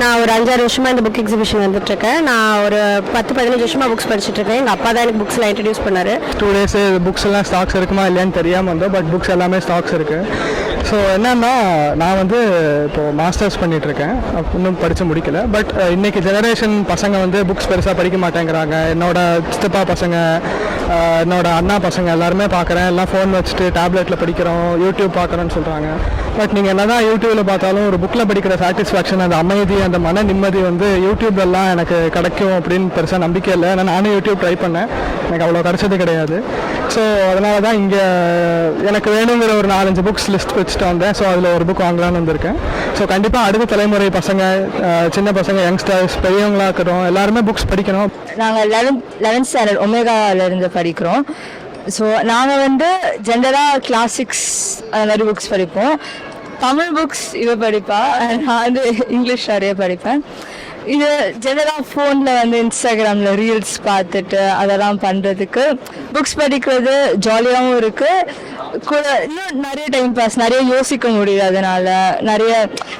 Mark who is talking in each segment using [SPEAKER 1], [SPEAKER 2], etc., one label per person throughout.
[SPEAKER 1] நான் ஒரு அஞ்சாறு வருஷமாக இந்த புக் எக்ஸிபிஷன் வந்துட்டுருக்கேன். நான் ஒரு பத்து பதினஞ்சு வருஷமாக புக்ஸ் படிச்சுட்ருக்கேன் எங்கள் அப்பா தான் எனக்கு புக்ஸ்லாம் இன்ட்ரடியூஸ் பண்ணார்.
[SPEAKER 2] டூ டேஸ் புக்ஸ் எல்லாம் ஸ்டாக்ஸ் இருக்குமா இல்லையான்னு தெரியாமல் வந்தோம். பட் புக்ஸ் எல்லாமே ஸ்டாக்ஸ் இருக்குது ஸோ என்னன்னா நான் வந்து இப்போது மாஸ்டர்ஸ் பண்ணிகிட்ருக்கேன் இன்னும் படித்து முடிக்கல. பட் இன்னைக்கு ஜெனரேஷன் பசங்க வந்து புக்ஸ் பெருசாக படிக்க மாட்டேங்கிறாங்க. என்னோட சித்தப்பா பசங்க என்னோட அண்ணா பசங்க எல்லாருமே பார்க்குறேன் எல்லாம் ஃபோன் வச்சுட்டு டேப்லெட்டில் படிக்கிறோம். யூடியூப் பார்க்குறோன்னு சொல்கிறாங்க பட் நீங்கள் என்ன தான் யூடியூப்பில் பார்த்தாலும் ஒரு புக்கில் படிக்கிற சாட்டிஸ்ஃபேக்ஷன் அந்த அமைதி அந்த மன நிம்மதி வந்து யூடியூப்லலாம் எனக்கு கிடைக்கும் அப்படின்னு பெருசாக நம்பிக்கை இல்லை. ஏன்னா நானும் யூடியூப் ட்ரை பண்ணேன். எனக்கு அவ்வளோ கிடைச்சது கிடையாது. ஸோ அதனால தான் இங்கே எனக்கு வேணுங்கிற ஒரு நாலஞ்சு புக்ஸ் லிஸ்ட் வச்சுட்டு வந்தேன். ஸோ அதில் ஒரு புக் வாங்கலாம்னு வந்திருக்கேன். ஸோ கண்டிப்பாக அடுத்த தலைமுறை பசங்க சின்ன பசங்க யங்ஸ்டர்ஸ் பெரியவங்களாக இருக்கட்டும் எல்லாருமே புக்ஸ் படிக்கணும்.
[SPEAKER 3] நாங்கள் லெவன்த் லெவன்த் ஸ்டாண்டர்ட் ஒமேகாவிலேருந்து படிக்கிறோம். ஸோ நாங்கள் வந்து ஜென்ரலாக கிளாசிக்ஸ் அந்த மாதிரி புக்ஸ் படிப்போம். தமிழ் புக்ஸ் இவ படிப்பா நான் வந்து இங்கிலீஷ் நிறைய படிப்பேன். இது ஜெனரலாக ஃபோனில் வந்து இன்ஸ்டாகிராமில் ரீல்ஸ் பார்த்துட்டு அதெல்லாம் பண்ணுறதுக்கு புக்ஸ் படிக்கிறது ஜாலியாகவும் இருக்குது கூட இன்னும் நிறைய டைம் பாஸ் நிறைய யோசிக்க முடியுது அதனால. நிறைய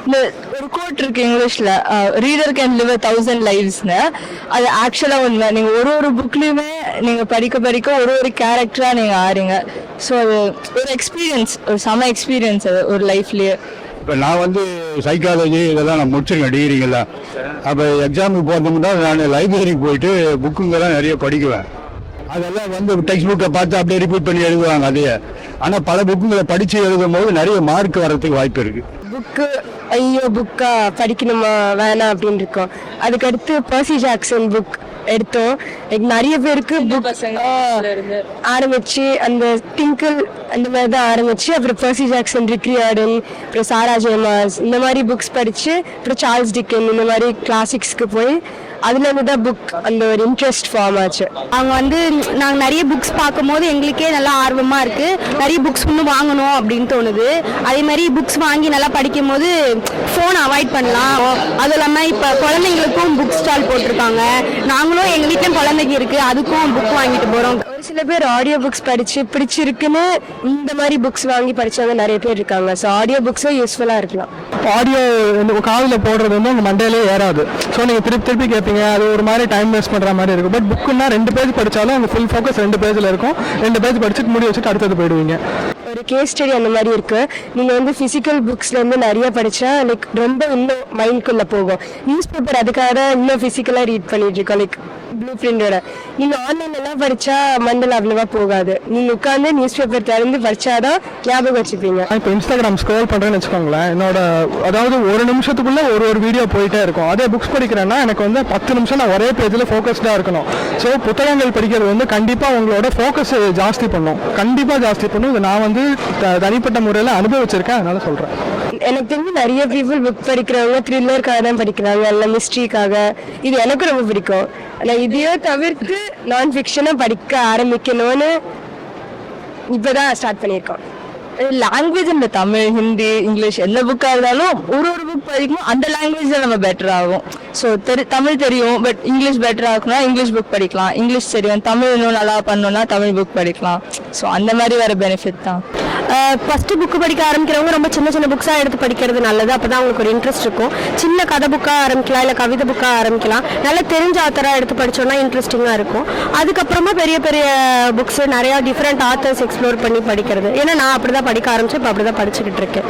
[SPEAKER 3] இந்த ஒரு கோட் இருக்கு இங்கிலீஷில் ரீடர் கேன் லிவ் தௌசண்ட் லைவ்ஸ்னு அது ஆக்சுவலாக உண்மை நீங்கள் ஒரு ஒரு புக்லேயுமே நீங்கள் படிக்க படிக்க ஒரு ஒரு கேரக்டராக நீங்கள் ஆறீங்க. ஸோ அது ஒரு எக்ஸ்பீரியன்ஸ் ஒரு செம எக்ஸ்பீரியன்ஸ் அது ஒரு லைஃப்லேயே
[SPEAKER 4] இப்போ நான் வந்து சைக்காலஜி இதெல்லாம் நான் முடிச்சிருக்கேன் டிகிரிங்கெல்லாம் அப்போ எக்ஸாமுக்கு போகிறதுமுன்னா நான் லைப்ரரிக்கு போயிட்டு புக்குங்கெல்லாம் நிறைய படிக்குவேன். அதெல்லாம் வந்து டெக்ஸ்ட் புக்கை பார்த்து அப்படியே ரிப்பீட் பண்ணி எழுதுவாங்க அதையே. ஆனால் பல புக்குங்களை படித்து எழுதும் போது நிறைய மார்க் வர்றதுக்கு வாய்ப்பு இருக்குது
[SPEAKER 1] புக்கு ஐயோ புக்கா படிக்கணுமா? வேணாம் அப்படின்னு இருக்கோம். அதுக்கடுத்து பர்சி ஜாக்சன் புக் எடுத்தோம். Like, நிறைய பேருக்கு புக் ஆரம்பிச்சு அந்த டிங்கிள் அந்த மாதிரி தான் ஆரம்பிச்சு அப்புறம் பர்சி ஜாக்சன் ரிக்ரி ஆர்டன் அப்புறம் சாரா ஜேமாஸ் இந்த மாதிரி புக்ஸ் படிச்சு அப்புறம் சார்ல்ஸ் டிக்கன் இந்த மாதிரி கிளாசிக்ஸ்க்கு போய் அதுல இருந்து தான் புக் அந்த ஒரு இன்ட்ரெஸ்ட் ஃபார்ம் ஆச்சு.
[SPEAKER 5] அவங்க வந்து நாங்கள் நிறைய புக்ஸ் பார்க்கும்போது எங்களுக்கே நல்லா ஆர்வமாக இருக்குது நிறைய புக்ஸ் இன்னும் வாங்கணும் அப்படின்னு தோணுது. அதே மாதிரி புக்ஸ் வாங்கி நல்லா படிக்கும் போது ஃபோன் அவாய்ட் பண்ணலாம். அதுவும் இல்லாமல் இப்போ குழந்தைங்களுக்கும் புக் ஸ்டால் போட்டிருக்காங்க. நாங்களும் எங்கள் வீட்டிலும் குழந்தைங்க இருக்குது அதுக்கும் புக் வாங்கிட்டு போகிறோம்
[SPEAKER 1] ஒரு சில பேர் ஆடியோ புக்ஸ் படிச்சு பிடிச்சிருக்குன்னு இந்த மாதிரி புக்ஸ் வாங்கி படிச்சவங்க நிறைய பேர் இருக்காங்க. ஸோ ஆடியோ புக்ஸும் யூஸ்ஃபுல்லாக இருக்கலாம்.
[SPEAKER 2] ஆடியோ காதில் போடுறது வந்து உங்கள் மண்டையிலே ஏறாது. ஸோ நீங்கள் திருப்பி திருப்பி கேட்பீங்க அது ஒரு மாதிரி டைம் வேஸ்ட் பண்ணுற மாதிரி இருக்கும். பட் புக்குன்னா ரெண்டு பேஜ் படித்தாலும் உங்கள் ஃபுல் ஃபோக்கஸ் ரெண்டு பேஜில் இருக்கும். ரெண்டு பேஜ் படிச்சுட்டு முடி வச்சுட்டு அடுத்தது போயிடுவீங்க.
[SPEAKER 1] ஒரு கேஸ் ஸ்டடி அந்த மாதிரி இருக்கு. நீங்க வந்து பிசிக்கல் புக்ஸ்ல இருந்து நிறைய படிச்சா லைக் ரொம்ப இன்னும் மைண்ட்குள்ள போகும். நியூஸ் பேப்பர் அதுக்காக இன்னும் பிசிக்கலா ரீட் பண்ணிட்டு இருக்கோம். லைக் ப்ளூ பிரிண்டோட நீங்க ஆன்லைன்ல எல்லாம் படிச்சா மண்டல் அவ்வளவா போகாது. நீங்க உட்காந்து நியூஸ் பேப்பர் திறந்து படிச்சாதான் ஞாபகம் வச்சுப்பீங்க.
[SPEAKER 2] நான் இப்போ இன்ஸ்டாகிராம் ஸ்க்ரோல் பண்ணுறேன்னு வச்சுக்கோங்களேன். என்னோட அதாவது ஒரு நிமிஷத்துக்குள்ள ஒரு ஒரு வீடியோ போயிட்டே இருக்கும். அதே புக்ஸ் படிக்கிறேன்னா எனக்கு வந்து பத்து நிமிஷம் நான் ஒரே பேஜில் ஃபோக்கஸ்டாக இருக்கணும். ஸோ புத்தகங்கள் படிக்கிறது வந்து கண்டிப்பாக உங்களோட ஃபோக்கஸ் ஜாஸ்தி பண்ணும். கண்டிப்பாக ஜாஸ்தி பண்ணும். இது நான் வந்து தனிப்பட்ட முறையில் அனுபவிச்சிருக்கேன். அதனால சொல்கிறேன்
[SPEAKER 1] எனக்கு தெரிஞ்சு நிறைய பீப்புள் புக் படிக்கிறவங்க த்ரில்லருக்காக தான் படிக்கிறாங்க. இல்லை மிஸ்ட்ரிக்காக இது எனக்கு ரொம்ப பிடிக்கும். நான் இதையோ தவிர்த்து நான் ஃபிக்ஷனை படிக்க ஆரம்பிக்கணும்னு இப்போதான் ஸ்டார்ட் பண்ணியிருக்கோம்.
[SPEAKER 3] லாங்குவேஜ் இந்த தமிழ் ஹிந்தி இங்கிலீஷ் எந்த புக்காக இருந்தாலும் ஒரு ஒரு புக் படிக்கும் அந்த லாங்குவேஜில் நம்ம பெட்டர் ஆகும். ஸோ தெரி தமிழ் தெரியும் பட் இங்கிலீஷ் பெட்டர் ஆகுனா இங்கிலீஷ் புக் படிக்கலாம். இங்கிலீஷ் தெரியும் தமிழ் இன்னும் நல்லா பண்ணணும்னா தமிழ் புக் படிக்கலாம். ஸோ அந்த மாதிரி வர பெனிஃபிட் தான்.
[SPEAKER 5] ஃபஸ்ட்டு புக்கு படிக்க ஆரம்பிக்கிறவங்க ரொம்ப சின்ன சின்ன புக்ஸாக எடுத்து படிக்கிறது நல்லது. அப்போ தான் அவங்களுக்கு ஒரு இன்ட்ரெஸ்ட் இருக்கும். சின்ன கதை புக்காக ஆரம்பிக்கலாம் இல்லை கவிதை புக்காக ஆரம்பிக்கலாம். நல்லா தெரிஞ்ச ஆத்தராக எடுத்து படிச்சோம்னா இன்ட்ரெஸ்டிங்காக இருக்கும். அதுக்கப்புறமா பெரிய பெரிய புக்ஸ் நிறையா டிஃப்ரெண்ட் ஆத்தர்ஸ் எக்ஸ்ப்ளோர் பண்ணி படிக்கிறது. ஏன்னா நான் அப்படி தான் படிக்க ஆரம்பித்தேன் இப்போ அப்படி தான் படிச்சுக்கிட்டு இருக்கேன்.